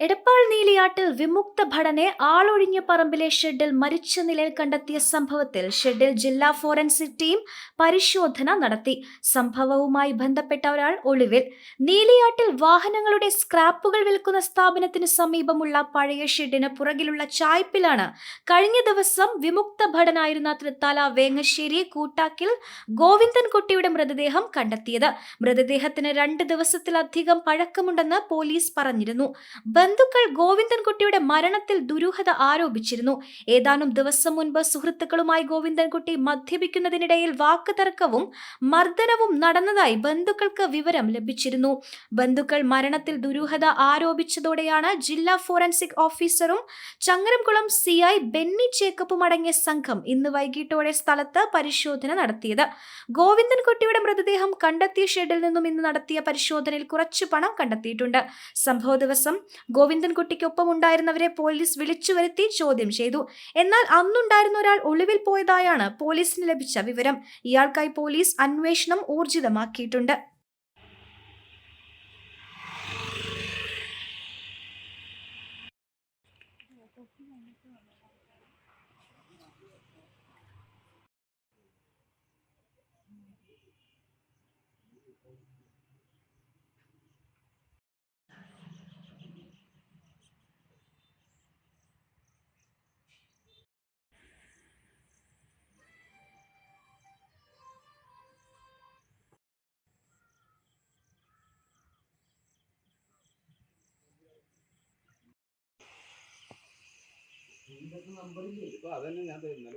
എടപ്പാൾ നീലിയാട്ടിൽ വിമുക്ത ഭടനെ ആളൊഴിഞ്ഞ പറമ്പിലെ ഷെഡിൽ മരിച്ച നിലയിൽ കണ്ടെത്തിയ സംഭവത്തിൽ ഷെഡിൽ ജില്ലാ ഫോറൻസിക് ടീം പരിശോധന നടത്തി. സംഭവവുമായി ബന്ധപ്പെട്ട ഒരാൾ ഒളിവിൽ. നീലിയാട്ടിൽ വാഹനങ്ങളുടെ സ്ക്രാപ്പുകൾ വിൽക്കുന്ന സ്ഥാപനത്തിന് സമീപമുള്ള പഴയ ഷെഡിന് പുറകിലുള്ള ചായ്പിലാണ് കഴിഞ്ഞ ദിവസം വിമുക്ത ഭടനായിരുന്ന തൃത്താല വേങ്ങശ്ശേരി കൂട്ടാക്കിൽ ഗോവിന്ദൻകുട്ടിയുടെ മൃതദേഹം കണ്ടെത്തിയത്. മൃതദേഹത്തിന് രണ്ട് ദിവസത്തിലധികം പഴക്കമുണ്ടെന്ന് പോലീസ് പറഞ്ഞിരുന്നു. ബന്ധുക്കൾ ഗോവിന്ദൻകുട്ടിയുടെ മരണത്തിൽ ദുരൂഹത ആരോപിച്ചിരുന്നു. ഏതാനും ദിവസം മുൻപ് സുഹൃത്തുക്കളുമായി ഗോവിന്ദൻകുട്ടി മദ്യപിക്കുന്നതിനിടയിൽ വാക്ക് തർക്കവും മർദ്ദനവും നടന്നതായി ബന്ധുക്കൾക്ക് വിവരം ലഭിച്ചിരുന്നു. ബന്ധുക്കൾ മരണത്തിൽ ദുരൂഹത ആരോപിച്ചതോടെയാണ് ജില്ലാ ഫോറൻസിക് ഓഫീസറും ചങ്ങരംകുളം സി ഐ ബെന്നി ചേക്കപ്പും അടങ്ങിയ സംഘം ഇന്ന് വൈകിട്ടോടെ സ്ഥലത്ത് പരിശോധന നടത്തിയത്. ഗോവിന്ദൻകുട്ടിയുടെ മൃതദേഹം കണ്ടെത്തിയ ഷെഡിൽ നിന്നും ഇന്ന് നടത്തിയ പരിശോധനയിൽ കുറച്ച് പണം കണ്ടെത്തിയിട്ടുണ്ട്. സംഭവ ദിവസം ഗോവിന്ദൻകുട്ടിക്കൊപ്പം ഉണ്ടായിരുന്നവരെ പോലീസ് വിളിച്ചു വരുത്തി ചോദ്യം ചെയ്തു. എന്നാൽ അന്നുണ്ടായിരുന്ന ഒരാൾ ഒളിവിൽ പോയതായാണ് പോലീസിന് ലഭിച്ച വിവരം. ഇയാൾക്കായി പോലീസ് അന്വേഷണം ഊർജിതമാക്കിയിട്ടുണ്ട്. ഇപ്പൊ അതന്നെ ഞാൻ തരുന്നത്